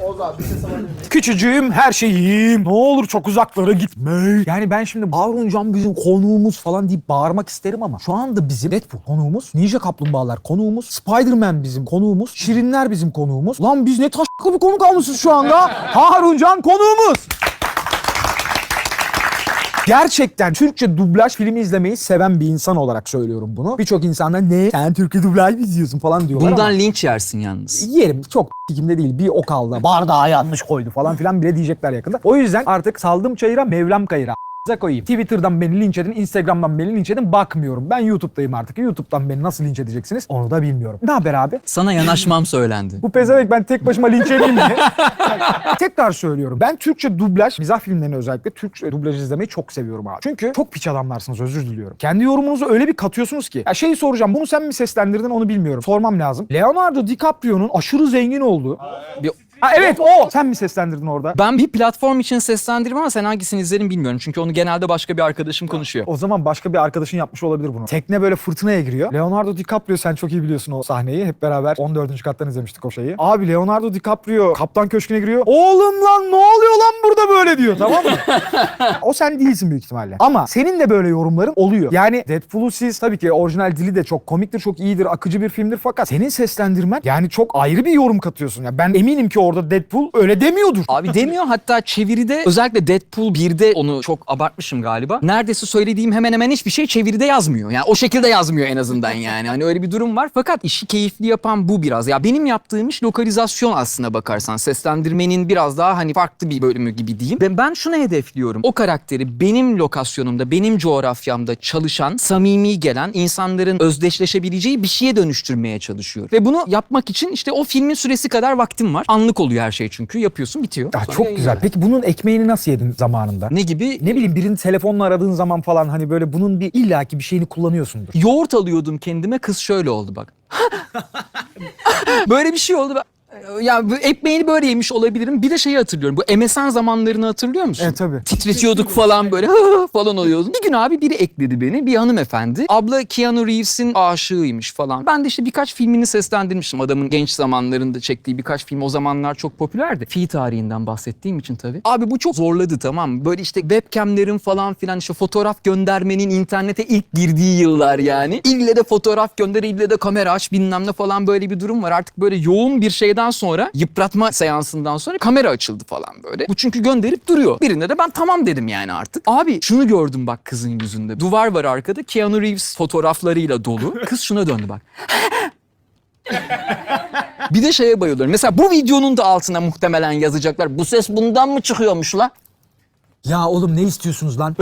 Oğuz abi bir alabilir miyim? Küçücüğüm her şeyim. Ne olur çok uzaklara gitme. Yani ben şimdi Harun Can bizim konuğumuz falan deyip bağırmak isterim ama şu anda bizim Deadpool konuğumuz, Ninja Kaplumbağalar konuğumuz, Spider-Man bizim konuğumuz, Şirinler bizim konuğumuz. Lan biz ne taşlı bir konuk almışız şu anda. Harun Can konuğumuz. Gerçekten Türkçe dublaj filmi izlemeyi seven bir insan olarak söylüyorum bunu. Birçok insanda ne sen Türkçe dublaj mı izliyorsun falan diyorlar ama- Bundan linç yersin yalnız. yerim çok dikimde değil bir ok aldı bardağı yanlış koydu falan filan bile diyecekler yakında. O yüzden artık saldım çayıra mevlam kayıra a**ıza koyayım. Twitter'dan beni linç edin, Instagram'dan beni linç edin bakmıyorum. Ben YouTube'dayım artık. YouTube'dan beni nasıl linç edeceksiniz onu da bilmiyorum. Ne haber abi? Sana yanaşmam söylendi. Bu pezevenk ben tek başıma linç edeyim mi? Tekrar söylüyorum. Ben Türkçe dublaj, mizah filmlerini özellikle Türkçe dublaj izlemeyi çok seviyorum abi. Çünkü çok piç adamlarsınız özür diliyorum. Kendi yorumunuzu öyle bir katıyorsunuz ki. Ya şeyi soracağım bunu sen mi seslendirdin onu bilmiyorum. Sormam lazım. Leonardo DiCaprio'nun aşırı zengin olduğu. Bir- Ha evet o. Sen mi seslendirdin orada? Ben bir platform için seslendirdim ama sen hangisini izlerim bilmiyorum. Çünkü onu genelde başka bir arkadaşım konuşuyor. O zaman başka bir arkadaşın yapmış olabilir bunu. Tekne böyle fırtınaya giriyor. Leonardo DiCaprio sen çok iyi biliyorsun o sahneyi. Hep beraber 14. kattan izlemiştik o şeyi. Abi Leonardo DiCaprio kaptan köşküne giriyor. Oğlum lan ne oluyor lan burada böyle diyor tamam mı? o sen değilsin büyük ihtimalle. Ama senin de böyle yorumların oluyor. Yani Deadpool'u siz tabii ki orijinal dili de çok komiktir, çok iyidir, akıcı bir filmdir fakat senin seslendirmen yani çok ayrı bir yorum katıyorsun. Ya ben eminim ki orada Deadpool öyle demiyordur. Abi demiyor hatta çeviride özellikle Deadpool 1'de onu çok abartmışım galiba. Neredeyse söylediğim hemen hemen hiçbir şey çeviride yazmıyor. Yani o şekilde yazmıyor en azından yani. Hani öyle bir durum var. Fakat işi keyifli yapan bu biraz. Ya benim yaptığım iş lokalizasyon aslına bakarsan. Seslendirmenin biraz daha hani farklı bir bölümü gibi diyeyim. Ben, ben şunu hedefliyorum. O karakteri benim lokasyonumda, benim coğrafyamda çalışan, samimi gelen, insanların özdeşleşebileceği bir şeye dönüştürmeye çalışıyorum. Ve bunu yapmak için işte o filmin süresi kadar vaktim var. Anlık oluyor her şey çünkü. Yapıyorsun bitiyor. Ya çok güzel. Peki bunun ekmeğini nasıl yedin zamanında? Ne gibi? Ne bileyim birini telefonla aradığın zaman falan hani böyle bunun bir illaki bir şeyini kullanıyorsundur. Yoğurt alıyordum kendime kız şöyle oldu bak. böyle bir şey oldu. Ben- Ya bu ekmeğini böyle yemiş olabilirim. Bir de şeyi hatırlıyorum. Bu MSN zamanlarını hatırlıyor musun? Evet tabii. Titretiyorduk falan böyle falan oluyordum. Bir gün abi biri ekledi beni. Bir hanımefendi. Abla Keanu Reeves'in aşığıymış falan. Ben de işte birkaç filmini seslendirmiştim. Adamın genç zamanlarında çektiği birkaç film o zamanlar çok popülerdi. Fi tarihinden bahsettiğim için tabii. Abi bu çok zorladı tamam mı? Böyle işte webcamlerin falan filan işte fotoğraf göndermenin internete ilk girdiği yıllar yani. İlle de fotoğraf gönder, ille de kamera aç bilmem ne falan böyle bir durum var. Artık böyle yoğun bir şeyden sonra yıpratma seansından sonra kamera açıldı falan böyle. Bu çünkü gönderip duruyor. Birinde de ben tamam dedim yani artık. Abi şunu gördüm bak kızın yüzünde. Duvar var arkada Keanu Reeves fotoğraflarıyla dolu. Kız şuna döndü bak. Bir de şeye bayılıyorum. Mesela bu videonun da altına muhtemelen yazacaklar. Bu ses bundan mı çıkıyormuş la? Ya oğlum ne istiyorsunuz lan?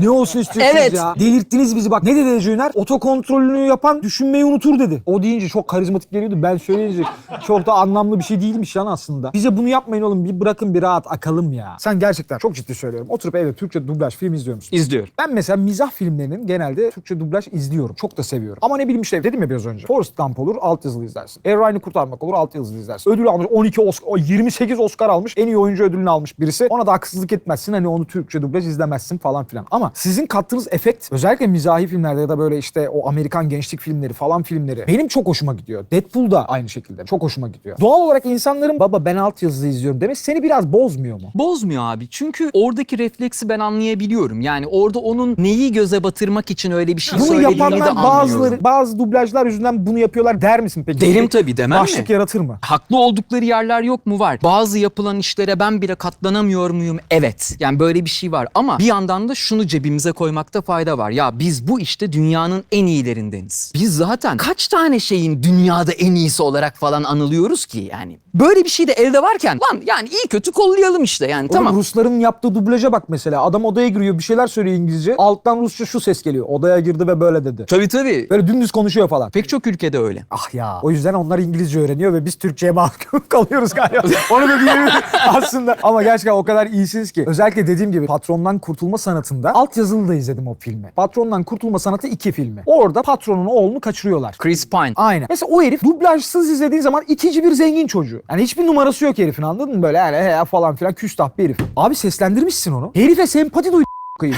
Ne olsun istiyorsunuz Evet. ya? Delirttiniz bizi bak. Ne dedi Ecener? Otokontrolünü yapan düşünmeyi unutur dedi. O deyince çok karizmatik geliyordu. Ben söyleyince çok da anlamlı bir şey değilmiş lan aslında. Bize bunu yapmayın oğlum. Bir bırakın bir rahat akalım ya. Sen gerçekten çok ciddi söylüyorum. Oturup evde Türkçe dublaj film izliyor musun? İzliyorum. Ben mesela mizah filmlerinin genelde Türkçe dublaj izliyorum. Çok da seviyorum. Ama ne bileyim işte dedim ya biraz önce. Forrest Gump olur altyazılı izlersin. Errani Kurtarmak olur altyazılı izlersin. Ödül almış 12 Oscar, o 28 Oscar almış. En iyi oyuncu ödülünü almış birisi. Ona da haksızlık etmezsin. Hani onu Türkçe dublaj izlemezsin falan filan. Ama sizin kattığınız efekt özellikle mizahi filmlerde ya da böyle işte o Amerikan gençlik filmleri falan filmleri benim çok hoşuma gidiyor. Deadpool da aynı şekilde çok hoşuma gidiyor. Doğal olarak insanların baba ben altyazılı izliyorum demek seni biraz bozmuyor mu? Bozmuyor abi. Çünkü oradaki refleksi ben anlayabiliyorum. Yani orada onun neyi göze batırmak için öyle bir şey Bunu söylediğini de yapanlar anlıyorum. bazıları bazı dublajlar yüzünden bunu yapıyorlar der misin peki? Derim tabii, demem mi? Başlık yaratır mı? Haklı oldukları yerler yok mu? Var. Bazı yapılan işlere ben bile katlanamıyor muyum? Evet. Yani böyle bir şey var. Ama bir yandan da şunu cebimize koymakta fayda var. Ya biz bu işte dünyanın en iyilerindeniz. Biz zaten kaç tane şeyin dünyada en iyisi olarak falan anılıyoruz ki yani. Böyle bir şey de elde varken lan yani iyi kötü kollayalım işte yani Tamam. tamam. Rusların yaptığı dublaja bak mesela. Adam odaya giriyor bir şeyler söylüyor İngilizce. Alttan Rusça şu ses geliyor. Odaya girdi ve böyle dedi. Tabii tabii. Böyle dümdüz konuşuyor falan. Pek çok ülkede öyle. Ah ya. O yüzden onlar İngilizce öğreniyor ve biz Türkçe'ye mahkum kalıyoruz galiba. Onu da diyebiliriz aslında. Ama gerçekten o kadar iyisiniz ki. Özellikle dediğim gibi Patrondan Kurtulma Sanatında altyazılı da izledim o filmi. Patrondan Kurtulma Sanatı 2 filmi. Orada patronun oğlunu kaçırıyorlar. Chris Pine. Aynen. Mesela o herif dublajsız izlediğin zaman itici bir zengin çocuğu. Yani hiçbir numarası yok herifin anladın mı? Böyle yani he falan filan küstah bir herif. Abi seslendirmişsin onu. Herife sempati duy.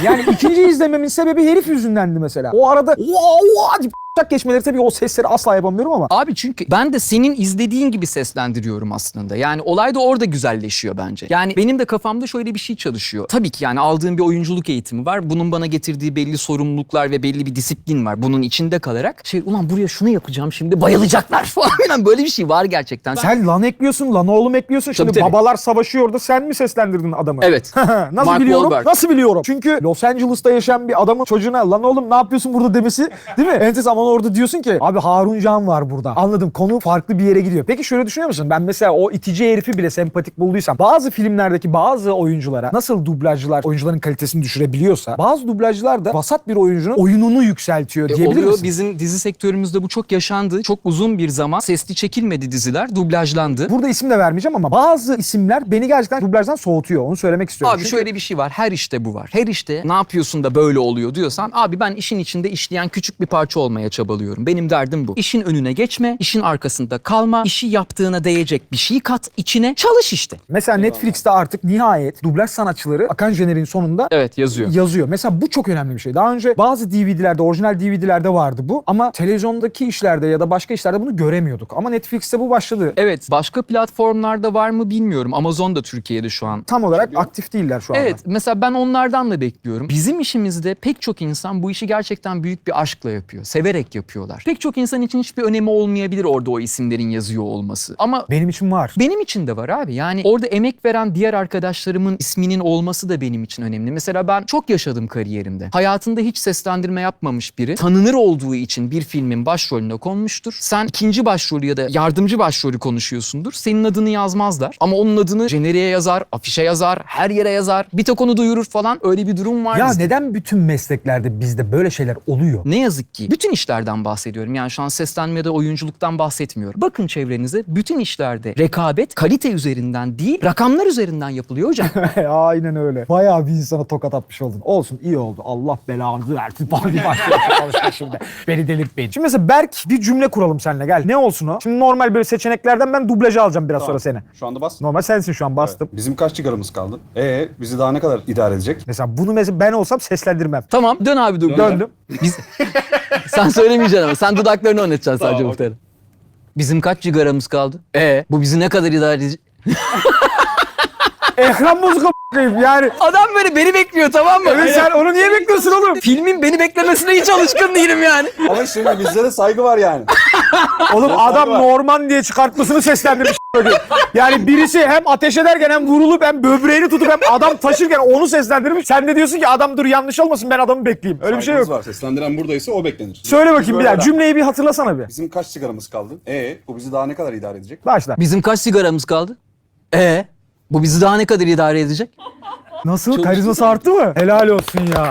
Yani ikinci izlememin sebebi herif yüzündendi mesela. O arada oha oha deyip Çak geçmeleri tabii o sesleri asla yapamıyorum ama. Abi çünkü ben de senin izlediğin gibi seslendiriyorum aslında. Yani olay da orada güzelleşiyor bence. Yani benim de kafamda şöyle bir şey çalışıyor. Tabii ki yani aldığım bir oyunculuk eğitimi var. Bunun bana getirdiği belli sorumluluklar ve belli bir disiplin var. Bunun içinde kalarak şey ulan buraya şunu yapacağım şimdi bayılacaklar falan filan böyle bir şey var gerçekten. Sen lan ekliyorsun, lan oğlum ekliyorsun. Şimdi Tabii, tabii. babalar savaşıyor orada sen mi seslendirdin adamı? Evet. Nasıl Mark biliyorum? Wahlberg. Nasıl biliyorum? Çünkü Los Angeles'ta yaşayan bir adamın çocuğuna lan oğlum ne yapıyorsun burada demesi değil mi? Enteresan ama orada diyorsun ki abi Harun Can var burada. Anladım konu farklı bir yere gidiyor. Peki şöyle düşünüyor musun? Ben mesela o itici herifi bile sempatik bulduysam bazı filmlerdeki bazı oyunculara nasıl dublajcılar oyuncuların kalitesini düşürebiliyorsa bazı dublajcılar da vasat bir oyuncunun oyununu yükseltiyor E, diyebilir oluyor. misin? Bizim dizi sektörümüzde bu çok yaşandı. Çok uzun bir zaman sesli çekilmedi diziler. Dublajlandı. Burada isim de vermeyeceğim ama bazı isimler beni gerçekten dublajdan soğutuyor. Onu söylemek istiyorum. Abi Çünkü- şöyle bir şey var. Her işte bu var. Her işte ne yapıyorsun da böyle oluyor diyorsan abi ben işin içinde işleyen küçük bir parça olmaya çabalıyorum. Benim derdim bu. İşin önüne geçme, işin arkasında kalma, işi yaptığına değecek bir şey kat içine, çalış işte. Mesela Netflix'te artık nihayet dublaj sanatçıları Akan Jener'in sonunda Evet yazıyor. yazıyor. Mesela bu çok önemli bir şey. Daha önce bazı DVD'lerde, orijinal DVD'lerde vardı bu. Ama televizyondaki işlerde ya da başka işlerde bunu göremiyorduk. Ama Netflix'te bu başladı. Evet başka platformlarda var mı bilmiyorum. Amazon da Türkiye'de şu an. Tam olarak aktif değiller şu anda. Evet mesela ben onlardan da bekliyorum. Bizim işimizde pek çok insan bu işi gerçekten büyük bir aşkla yapıyor. Severek yapıyorlar. Pek çok insan için hiçbir önemi olmayabilir orada o isimlerin yazıyor olması. Ama Benim için var. benim için de var abi. Yani orada emek veren diğer arkadaşlarımın isminin olması da benim için önemli. Mesela ben çok yaşadım kariyerimde. Hayatında hiç seslendirme yapmamış biri tanınır olduğu için bir filmin başrolüne konmuştur. Sen ikinci başrolü ya da yardımcı başrolü konuşuyorsundur. Senin adını yazmazlar. Ama onun adını jeneriğe yazar, afişe yazar, her yere yazar. Bir tek onu duyurur falan. Öyle bir durum var. Ya bizde. neden bütün mesleklerde bizde böyle şeyler oluyor? Ne yazık ki bütün işlerden bahsediyorum. Yani şu an seslenme ya da oyunculuktan bahsetmiyorum. Bakın çevrenize bütün işlerde rekabet kalite üzerinden değil rakamlar üzerinden yapılıyor hocam. Aynen öyle. Bayağı bir insana tokat atmış oldun. Olsun iyi oldu. Allah belanı versin. Bana bir başlıyor çalışma şimdi. Beni delirtmeyin. Şimdi mesela Berk bir cümle kuralım seninle gel. Ne olsun o? Şimdi normal böyle seçeneklerden ben dublajı alacağım biraz sonra seni. Şu anda bas. Normal sensin şu an bastım. Bizim kaç çıkarımız kaldı? Ee bizi daha ne kadar idare edecek? Mesela bunu mesela ben olsam seslendirmem. tamam dön abi dur. Döndüm. Biz... Sen söylemeyeceksin ama sen dudaklarını oynatacaksın sadece Tamam, muhtemelen. Bizim kaç cigaramız kaldı? E bu bizi ne kadar idare edecek? Ekran bozuk a**ayım yani. Adam böyle beni bekliyor tamam mı? Evet sen onu niye bekliyorsun oğlum? Filmin beni beklemesine hiç alışkın değilim yani. Ama şimdi bizde de saygı var yani. Oğlum adam var. Norman diye çıkartmasını seslendirmiş. yani birisi hem ateş ederken hem vurulup hem böbreğini tutup hem adam taşırken onu seslendirmiş. Sen de diyorsun ki adam dur yanlış olmasın ben adamı bekleyeyim. Öyle bir şey yok. Var. Seslendiren buradaysa o beklenir. Söyle bakayım bir daha cümleyi bir hatırlasana bir. Bizim kaç sigaramız kaldı? Ee bu bizi daha ne kadar idare edecek? Başla. Bizim kaç sigaramız kaldı? E bu bizi daha ne kadar idare edecek? Nasıl? Karizması arttı mı? Helal olsun ya.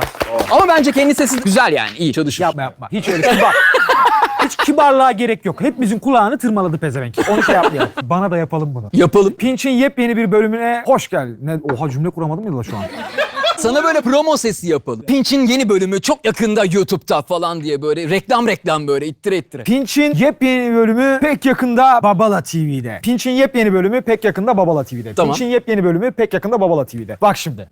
Ama bence kendi sesi güzel yani iyi çalışıyor. Yapma yapma. Hiç öyle kibar. Hiç kibarlığa gerek yok. Hepimizin kulağını tırmaladı pezevenk. Onu şey yapmayalım. Bana da yapalım bunu. Yapalım. Pinç'in yepyeni bir bölümüne hoş geldin. Ne, oha cümle kuramadım ya da şu an. Sana böyle promo sesi yapalım. Pinch'in yeni bölümü çok yakında YouTube'da falan diye böyle reklam reklam böyle ittire ittire. Pinç'in yepyeni bölümü pek yakında Babala TV'de. Pinç'in yepyeni bölümü pek yakında Babala TV'de. Tamam. Pinç'in yepyeni bölümü pek yakında Babala TV'de. Bak şimdi.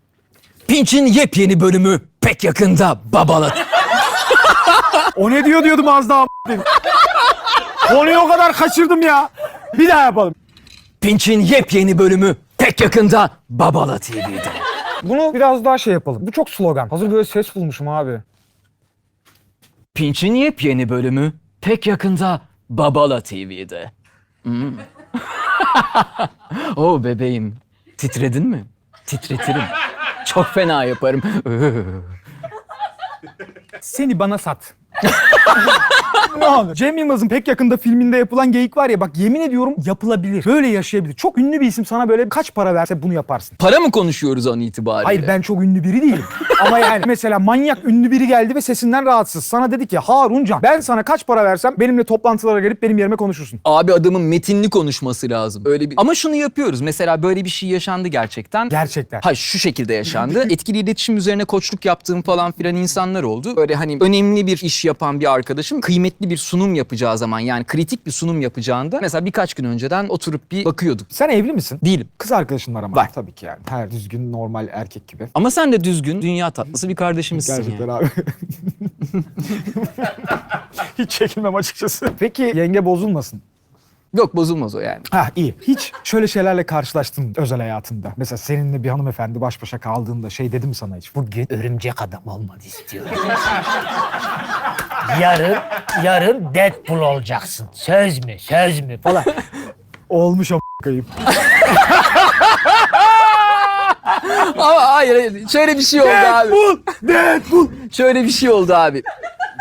Pinch'in yepyeni bölümü pek yakında Babala. O ne diyor diyordum az daha. Konuyu o kadar kaçırdım ya. Bir daha yapalım. Pinch'in yepyeni bölümü pek yakında Babala TV'de. Bunu biraz daha şey yapalım. Bu çok slogan. Hazır böyle ses bulmuşum abi. Pinch'in yepyeni bölümü pek yakında Babala TV'de. Hmm. oh bebeğim. Titredin mi? Titretirim. Çok fena yaparım. Seni bana sat. Ne olur. Cem Yılmaz'ın pek yakında filminde yapılan geyik var ya bak yemin ediyorum yapılabilir. Böyle yaşayabilir. Çok ünlü bir isim sana böyle kaç para verse bunu yaparsın. Para mı konuşuyoruz an itibariyle? Hayır ben çok ünlü biri değilim. Ama yani mesela manyak ünlü biri geldi ve sesinden rahatsız. Sana dedi ki Haruncan ben sana kaç para versem benimle toplantılara gelip benim yerime konuşursun. Abi adamın metinli konuşması lazım. Öyle bir Ama şunu yapıyoruz. Mesela böyle bir şey yaşandı gerçekten. Gerçekten. Hayır şu şekilde yaşandı. Etkili iletişim üzerine koçluk yaptığım falan filan insanlar oldu. Böyle hani önemli bir iş iş yapan bir arkadaşım kıymetli bir sunum yapacağı zaman yani kritik bir sunum yapacağında mesela birkaç gün önceden oturup bir bakıyorduk. Sen evli misin? Değilim. Kız arkadaşın var ama. Var. Tabii ki yani. Her düzgün normal erkek gibi. Ama sen de düzgün, dünya tatlısı bir kardeşimizsin Gerçekten yani. abi. Hiç çekinmem açıkçası. Peki yenge bozulmasın. Yok bozulmaz o yani. Ha iyi. Hiç şöyle şeylerle karşılaştın özel hayatında. Mesela seninle bir hanımefendi baş başa kaldığında şey dedim sana hiç. Bugün örümcek adam olmanı istiyorum. Yarın, yarın Deadpool olacaksın. Söz mü, söz mü falan. olmuş o kayıp. Ama hayır, hayır. Şöyle bir şey oldu abi. Deadpool. Şöyle bir şey oldu abi.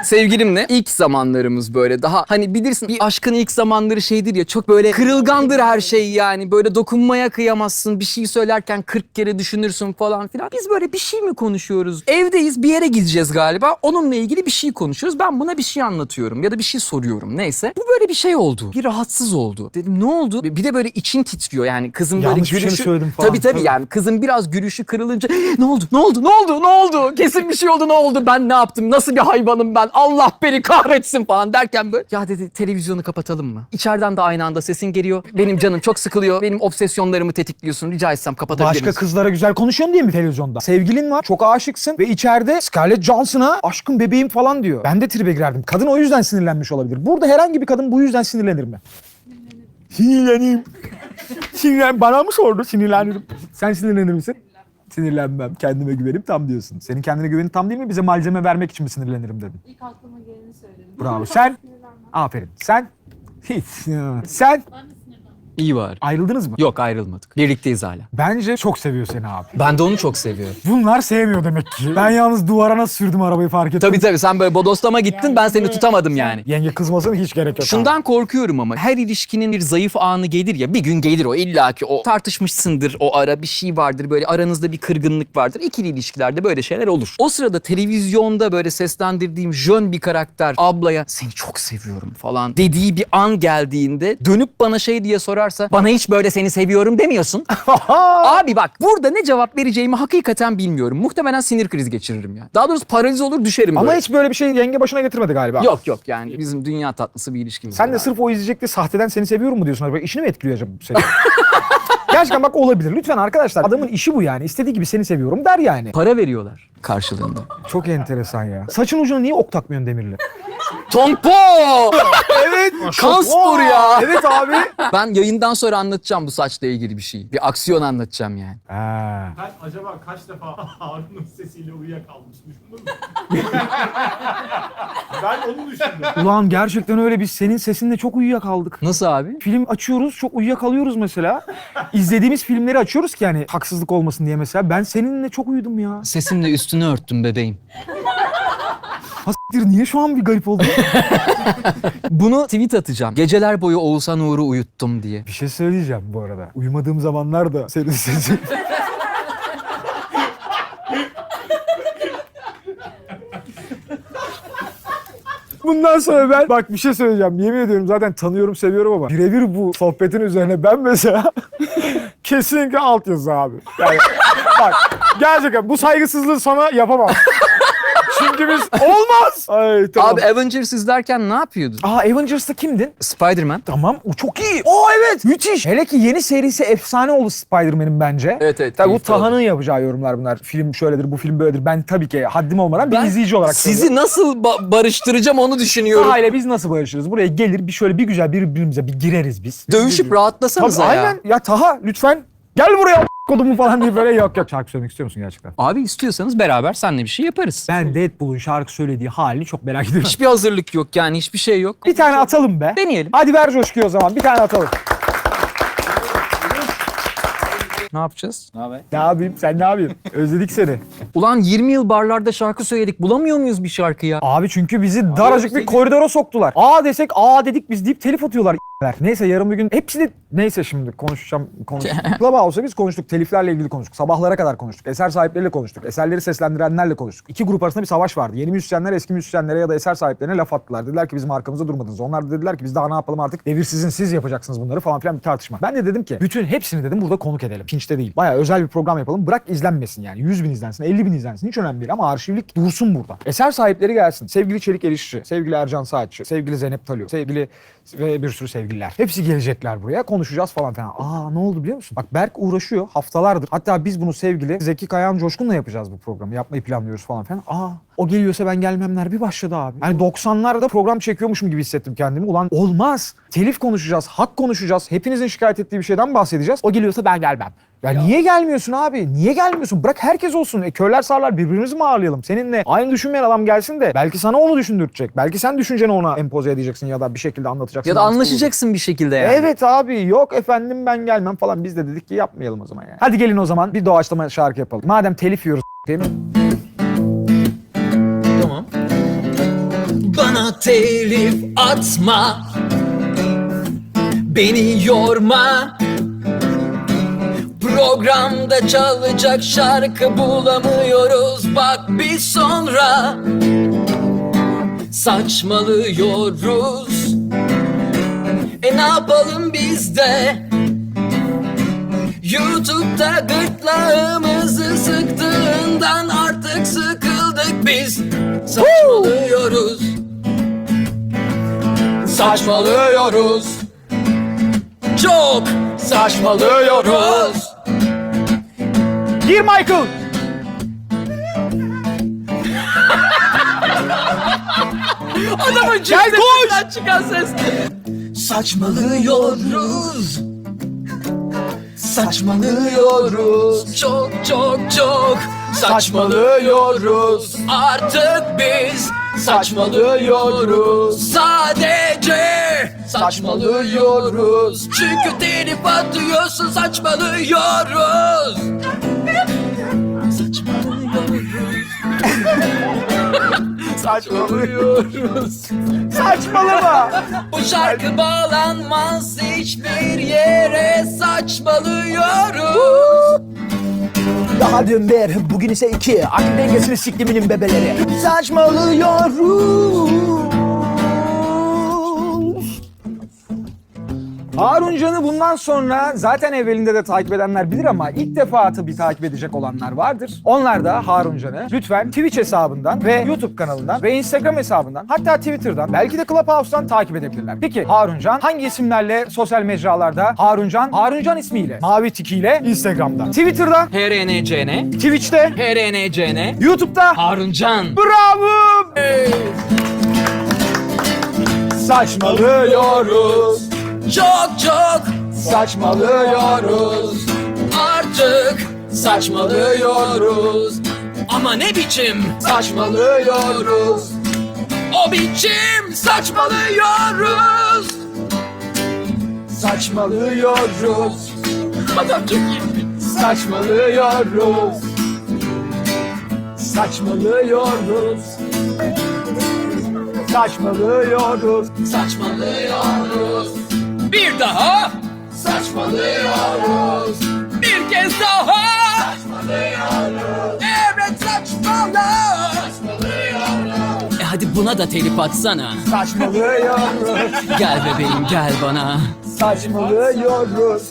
Sevgilimle ilk zamanlarımız böyle daha hani bilirsin bir aşkın ilk zamanları şeydir ya çok böyle kırılgandır her şey yani böyle dokunmaya kıyamazsın bir şey söylerken 40 kere düşünürsün falan filan. Biz böyle bir şey mi konuşuyoruz? Evdeyiz bir yere gideceğiz galiba onunla ilgili bir şey konuşuyoruz ben buna bir şey anlatıyorum ya da bir şey soruyorum neyse. Bu böyle bir şey oldu bir rahatsız oldu. Dedim ne oldu? Bir de böyle için titriyor yani kızın böyle Yanlış bir şey mi gülüşü. söyledim falan? Tabii Tabii. yani kızın biraz gülüşü kırılınca ne oldu ne oldu ne oldu ne oldu kesin bir şey oldu ne oldu ben ne yaptım nasıl bir hayvanım ben Allah beni kahretsin falan derken böyle ya dedi televizyonu kapatalım mı? İçeriden de aynı anda sesin geliyor benim canım çok sıkılıyor benim obsesyonlarımı tetikliyorsun rica etsem kapatabilir Başka misin? kızlara güzel konuşuyorsun diye mi televizyonda? Sevgilin var, çok aşıksın ve içeride Scarlett Johansson'a aşkım bebeğim falan diyor. Ben de tribe girerdim. Kadın o yüzden sinirlenmiş olabilir. Burada herhangi bir kadın bu yüzden sinirlenir mi? Sinirleneyim. Sinirlen bana mı sordu? Sinirlenirim. Sen sinirlenir misin? Sinirlenmem. Kendime güvenim tam diyorsun. Senin kendine güvenin tam değil mi? Bize malzeme vermek için mi sinirlenirim dedin? İlk aklıma geleni söyledim. Bravo. Sen? Aferin. Sen? Hiç. Sen? İyi var. Ayrıldınız mı? Yok ayrılmadık. Birlikteyiz hala. Bence çok seviyor seni abi. Ben de onu çok seviyorum. Bunlar sevmiyor demek ki. Ben yalnız duvara nasıl sürdüm arabayı fark ettim. Tabii tabii sen böyle bodoslama gittin ben seni tutamadım yani. Yenge kızmasına hiç gerek yok. Şundan korkuyorum ama her ilişkinin bir zayıf anı gelir ya bir gün gelir o illaki o tartışmışsındır o ara bir şey vardır böyle aranızda bir kırgınlık vardır ikili ilişkilerde böyle şeyler olur. O sırada televizyonda böyle seslendirdiğim jön bir karakter ablaya seni çok seviyorum falan dediği bir an geldiğinde dönüp bana şey diye sorarsa bana hiç böyle seni seviyorum demiyorsun. Abi bak burada ne cevap vereceğimi hakikaten bilmiyorum. Muhtemelen sinir krizi geçiririm ya. Daha doğrusu paraliz olur düşerim Ama böyle. hiç böyle bir şey yenge başına getirmedi galiba. Yok yok yani bizim dünya tatlısı bir ilişkimiz Sen var de abi. sırf o izleyecek diye sahteden seni seviyorum mu diyorsun? Acaba işini mi etkiliyor acaba bu seni? Gerçekten bak olabilir. Lütfen arkadaşlar adamın işi bu yani. İstediği gibi seni seviyorum der yani. para veriyorlar karşılığında. Çok enteresan ya. Saçın ucuna niye ok takmıyorsun demirli? Tompo! evet. Kan sporu ya. Evet abi. Ben yayından sonra anlatacağım bu saçla ilgili bir şey. Bir aksiyon anlatacağım yani. Ha. Ben acaba kaç defa Harun'un sesiyle uyuyakalmış düşündün mü? ben onu düşündüm. Ulan gerçekten öyle biz senin sesinle çok uyuyakaldık. Nasıl abi? Film açıyoruz çok uyuyakalıyoruz mesela. İzlediğimiz filmleri açıyoruz ki yani haksızlık olmasın diye mesela. Ben seninle çok uyudum ya. Sesimle üstünü örttüm bebeğim. Hastir niye şu an bir garip oldu? Bunu tweet atacağım. Geceler boyu Oğuzhan Uğur'u uyuttum diye. bir şey söyleyeceğim bu arada. Uyumadığım zamanlarda senin sesin. Bundan sonra ben bak bir şey söyleyeceğim. Yemin ediyorum zaten tanıyorum seviyorum ama birebir bu sohbetin üzerine ben mesela kesinlikle altyazı abi. Yani bak gerçekten bu saygısızlığı sana yapamam. Biz olmaz. Ay tamam. Abi Avengers izlerken ne yapıyordun? Aa Avengers'ta kimdin? Spider-Man. Tamam o çok iyi. Oo evet müthiş. Hele ki yeni serisi efsane oldu Spider-Man'in bence. Evet, evet, Tabii bu. Taha'nın yapacağı yorumlar bunlar. Film şöyledir bu film böyledir. Ben tabii ki haddim olmadan bir izleyici olarak sizi nasıl ba- barıştıracağım onu düşünüyorum. Taha ile biz nasıl barışırız? Buraya gelir bir şöyle bir güzel birbirimize bir gireriz biz. Dövüşüp Tabii, rahatlasanıza ya. aynen. Ya Taha lütfen gel buraya kodumu falan diye böyle yok yok. Şarkı söylemek istiyor musun gerçekten? Abi istiyorsanız beraber seninle bir şey yaparız. Ben Deadpool'un şarkı söylediği halini çok merak ediyorum. Hiçbir hazırlık yok yani hiçbir şey yok. Bir tane atalım be. Deneyelim. Hadi ver coşkuyu o zaman. Bir tane atalım. Ne yapacağız? Ne yapayım? Sen ne yapıyorsun? Özledik seni. Ulan 20 yıl barlarda şarkı söyledik. Bulamıyor muyuz bir şarkı ya? Abi çünkü bizi daracık bir koridora soktular. Aa desek aa dedik biz deyip telif atıyorlar Neyse yarın bir gün hepsi de neyse şimdi konuşacağım konuştuk. olsa biz konuştuk. Teliflerle ilgili konuştuk. Sabahlara kadar konuştuk. Eser sahipleriyle konuştuk. Eserleri seslendirenlerle konuştuk. İki grup arasında bir savaş vardı. Yeni müzisyenler eski müzisyenlere ya da eser sahiplerine laf attılar. Dediler ki bizim arkamızda durmadınız. Onlar da dediler ki biz daha ne yapalım artık devir sizin siz yapacaksınız bunları falan filan bir tartışma. Ben de dedim ki bütün hepsini dedim burada konuk edelim. İkinci bilinçte değil. Baya özel bir program yapalım. Bırak izlenmesin yani. 100 bin izlensin, 50 bin izlensin. Hiç önemli değil ama arşivlik dursun burada. Eser sahipleri gelsin. Sevgili Çelik Erişçi, sevgili Ercan Saatçı, sevgili Zeynep Talio, sevgili ve bir sürü sevgililer. Hepsi gelecekler buraya. Konuşacağız falan filan. Aa ne oldu biliyor musun? Bak Berk uğraşıyor haftalardır. Hatta biz bunu sevgili Zeki Kayan Coşkun'la yapacağız bu programı. Yapmayı planlıyoruz falan filan. Aa o geliyorsa ben gelmemler bir başladı abi. Yani 90'larda program çekiyormuşum gibi hissettim kendimi. Ulan olmaz. Telif konuşacağız, hak konuşacağız. Hepinizin şikayet ettiği bir şeyden bahsedeceğiz. O geliyorsa ben gelmem. Ya, niye gelmiyorsun abi? Niye gelmiyorsun? Bırak herkes olsun. E, körler sağırlar birbirimizi mi ağırlayalım? Seninle aynı düşünmeyen adam gelsin de belki sana onu düşündürtecek. Belki sen düşünceni ona empoze edeceksin ya da bir şekilde anlatacaksın. Ya da anlaşacaksın bir şekilde yani. Evet abi yok efendim ben gelmem falan. Biz de dedik ki yapmayalım o zaman yani. Hadi gelin o zaman bir doğaçlama şarkı yapalım. Madem telif yiyoruz? Tamam. Bana telif atma Beni yorma Programda çalacak şarkı bulamıyoruz. Bak bir sonra Saçmalıyoruz. E ne yapalım biz de? YouTube'da gırtlağımızı sıktığından artık sıkıldık biz. Saçmalıyoruz. Saçmalıyoruz. Çok saçmalıyoruz Gir Michael! Adamın cümlesinden çıkan ses Saçmalıyoruz. Saçmalıyoruz. Çok çok çok. Saçmalıyoruz. Artık biz Saçmalıyoruz. Sadece Saçmalıyoruz Çünkü telif atıyorsun Saçmalıyoruz Saçmalıyoruz Saçmalama! Bu şarkı bağlanmaz hiçbir yere saçmalıyoruz. Daha dün bir, bugün ise iki. Akıl dengesini siktiminin bebeleri. Saçmalıyoruz. Harun Can'ı bundan sonra zaten evvelinde de takip edenler bilir ama ilk defa tabii takip edecek olanlar vardır. Onlar da Harun Can'ı lütfen Twitch hesabından ve YouTube kanalından ve Instagram hesabından hatta Twitter'dan belki de Clubhouse'dan takip edebilirler. Peki Harun Can hangi isimlerle sosyal mecralarda? Harun Can, Harun Can ismiyle, mavi tikiyle Instagram'da, Twitter'da, HRNCN, Twitch'te, HRNCN, YouTube'da. Haruncan. Bravo! Saçmalıyoruz. Çok çok Saçmalıyoruz. artık saçmalıyoruz. Ama ne biçim Saçmalıyoruz. o biçim saçmalıyoruz. Saçmalıyoruz. Adam çok iyi. Saçmalıyoruz. Saçmalıyoruz. Saçmalıyoruz. Saçmalıyoruz. Bir daha. Saçmalıyoruz. Bir kez daha. Saçmalıyoruz. Evet saçmalıyoruz. E hadi buna da telif atsana. Saçmalıyoruz. Gel bebeğim gel bana. Saçmalıyoruz.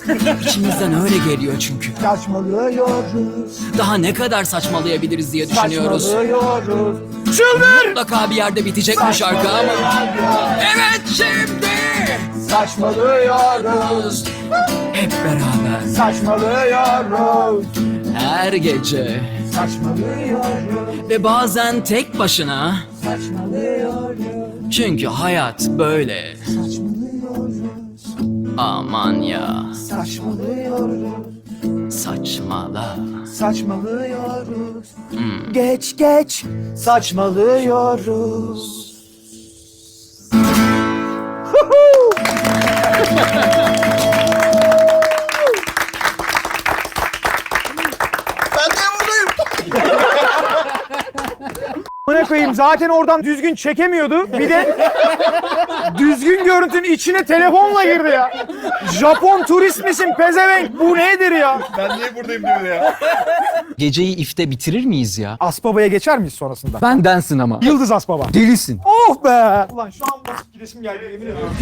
İçimizden öyle geliyor çünkü. Saçmalıyoruz. Daha ne kadar saçmalayabiliriz diye düşünüyoruz. Saçmalıyoruz. Çıldır! Mutlaka bir yerde bitecek bu şarkı ama. Evet şimdi. Saçmalıyoruz. Hep beraber. Saçmalıyoruz. Her gece. Saçmalıyoruz. Ve bazen tek başına. Saçmalıyoruz. Çünkü hayat böyle. Aman ya. Saçmalıyoruz. Saçmala. Saçmalıyoruz. Geç geç. Saçmalıyoruz. Zaten oradan düzgün çekemiyordu. Bir de düzgün görüntünün içine telefonla girdi ya. Japon turist misin pezevenk? Bu nedir ya? Ben niye buradayım diyor ya. Geceyi ifte bitirir miyiz ya? Aspaba'ya geçer miyiz sonrasında? Bendensin ama. Yıldız Aspaba. Delisin. Oh be! Ulan şu an basıp gidesim geldi yemin ediyorum.